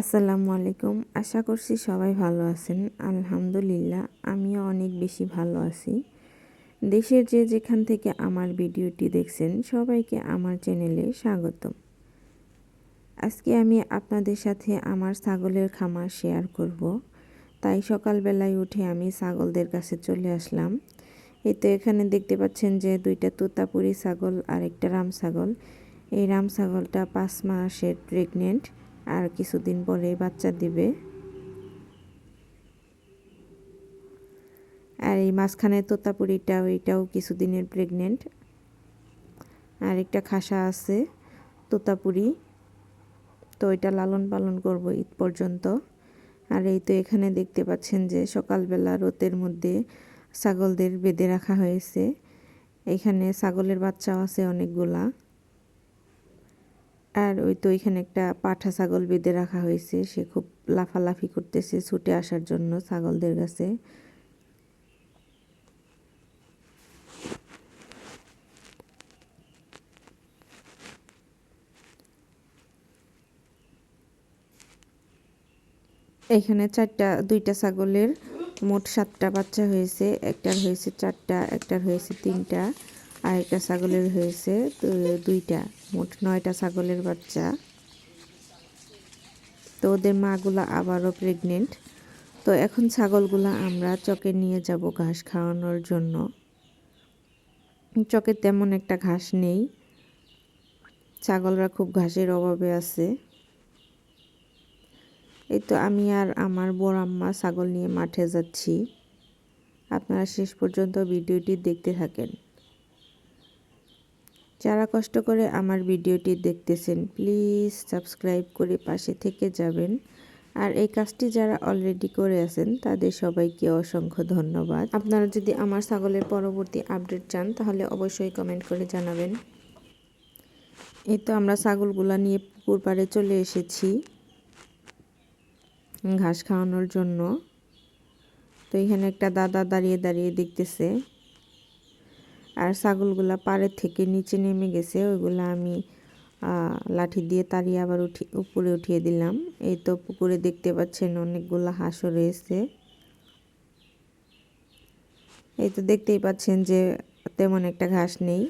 আসসালামু আলাইকুম। আশা করছি সবাই ভালো আছেন। আলহামদুলিল্লাহ, আমিও অনেক বেশি ভালো আছি। দেশের যে যেখান থেকে আমার ভিডিওটি দেখছেন, সবাইকে আমার চ্যানেলে স্বাগতম। আজকে আমি আপনাদের সাথে আমার ছাগলের খামার শেয়ার করব। তাই সকালবেলায় উঠে আমি ছাগলদের কাছে চলে আসলাম। এই তো এখানে দেখতে পাচ্ছেন যে দুইটা তোতাপুরি ছাগল আর একটা রাম ছাগল। এই রাম ছাগলটা পাঁচ মাসের প্রেগনেন্ট আর কিছুদিন পরে বাচ্চা দিবে। আর এই মাঝখানে তোতাপুরিটা ওইটাও কিছুদিনের প্রেগনেন্ট আর একটা খাসা আছে, তোতাপুরি। তো এটা লালন পালন করব ঈদ পর্যন্ত। আর এই তো এখানে দেখতে পাচ্ছেন যে সকালবেলা রোদের মধ্যে ছাগলদের বেঁধে রাখা হয়েছে। এখানে ছাগলের বাচ্চাও আছে অনেকগুলা। আর ওই তো ওইখানে একটা পাঠা ছাগল বেঁধে রাখা হয়েছে। সে খুব লাফালাফি করতেছে ছুটে আসার জন্য ছাগলদের কাছে। এখানে চারটা, দুইটা ছাগলের মোট সাতটা বাচ্চা হয়েছে। একটার হয়েছে চারটা, একটার হয়েছে তিনটা। আর একটা ছাগলের হয়েছে দুইটা, মোট নয়টা ছাগলের বাচ্চা। তো ওদের মাগুলো আবারও প্রেগনেন্ট তো এখন ছাগলগুলো আমরা চকে নিয়ে যাব ঘাস খাওয়ানোর জন্য। চকে তেমন একটা ঘাস নেই। ছাগলরা খুব ঘাসের অভাবে আছে। এই তো আমি আর আমার বড় আম্মা ছাগল নিয়ে মাঠে যাচ্ছি। আপনারা শেষ পর্যন্ত ভিডিওটি দেখতে থাকেন। যারা কষ্ট করে আমার ভিডিওটি দেখতেছেন, প্লিজ সাবস্ক্রাইব করে পাশে থেকে যাবেন। আর এই কাজটি যারা অলরেডি করে আছেন, তাদের সবাইকে অসংখ্য ধন্যবাদ। আপনারা যদি আমার ছাগলের পরবর্তী আপডেট চান, তাহলে অবশ্যই কমেন্ট করে জানাবেন। এই তো আমরা ছাগলগুলা নিয়ে পুকুর পাড়ে চলে এসেছি ঘাস খাওয়ানোর জন্য। তো এখানে একটা দাদা দাঁড়িয়ে দাঁড়িয়ে দেখতেছে। আর ছাগলগুলা পাড়ের থেকে নিচে নেমে গেছে, ওইগুলো আমি লাঠি দিয়ে তাড়িয়ে আবার উঠি, উপরে উঠিয়ে দিলাম। এই তো পুকুরে দেখতে পাচ্ছেন অনেকগুলো হাঁসও রয়েছে। এই তো দেখতেই পাচ্ছেন যে তেমন একটা ঘাস নেই।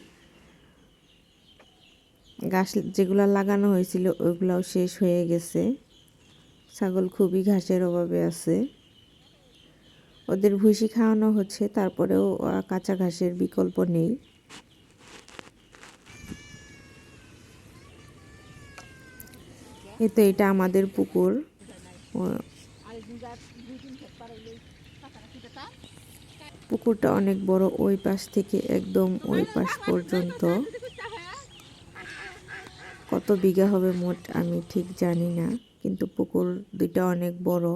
ঘাস যেগুলো লাগানো হয়েছিল, ওইগুলাও শেষ হয়ে গেছে। ছাগল খুবই ঘাসের অভাবে আছে। ওদের ভুসি খাওয়ানো হচ্ছে, তারপরেও কাঁচা ঘাসের বিকল্প নেই। এতে এটা আমাদের পুকুর। পুকুরটা অনেক বড়, ওই পাশ থেকে একদম ওই পাশ পর্যন্ত। কত বিঘা হবে মোট আমি ঠিক জানি না, কিন্তু পুকুর দুইটা অনেক বড়।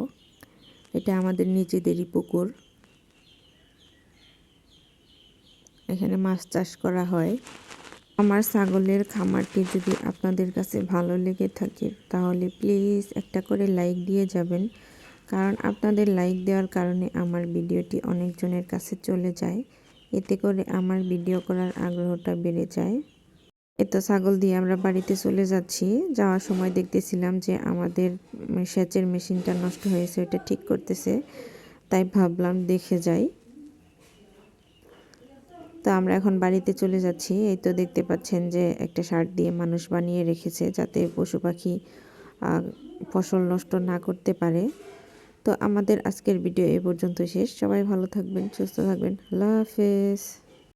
এটা আমাদের নিজেদেরই পুকুর। এখানে মাছ চাষ করা হয়। আমার ছাগলের খামারটি যদি আপনাদের কাছে ভালো লেগে থাকে, তাহলে প্লিজ একটা করে লাইক দিয়ে যাবেন। কারণ আপনাদের লাইক দেওয়ার কারণে আমার ভিডিওটি অনেকজনের কাছে চলে যায়। এতে করে আমার ভিডিও করার আগ্রহটা বেড়ে যায়। এতো ছাগল দিয়ে আমরা বাড়িতে চলে যাচ্ছি। যাওয়ার সময় দেখতেছিলাম যে আমাদের সেচের মেশিনটা নষ্ট হয়েছে ওটা ঠিক করতেছে। তাই ভাবলাম দেখে যাই। তো আমরা এখন বাড়িতে চলে যাচ্ছি। এই তো দেখতে পাচ্ছেন যে একটা শার্ট দিয়ে মানুষ বানিয়ে রেখেছে যাতে পশু পাখি ফসল নষ্ট না করতে পারে। তো আমাদের আজকের ভিডিও এ পর্যন্ত শেষ। সবাই ভালো থাকবেন, সুস্থ থাকবেন। আল্লাহ হাফেজ।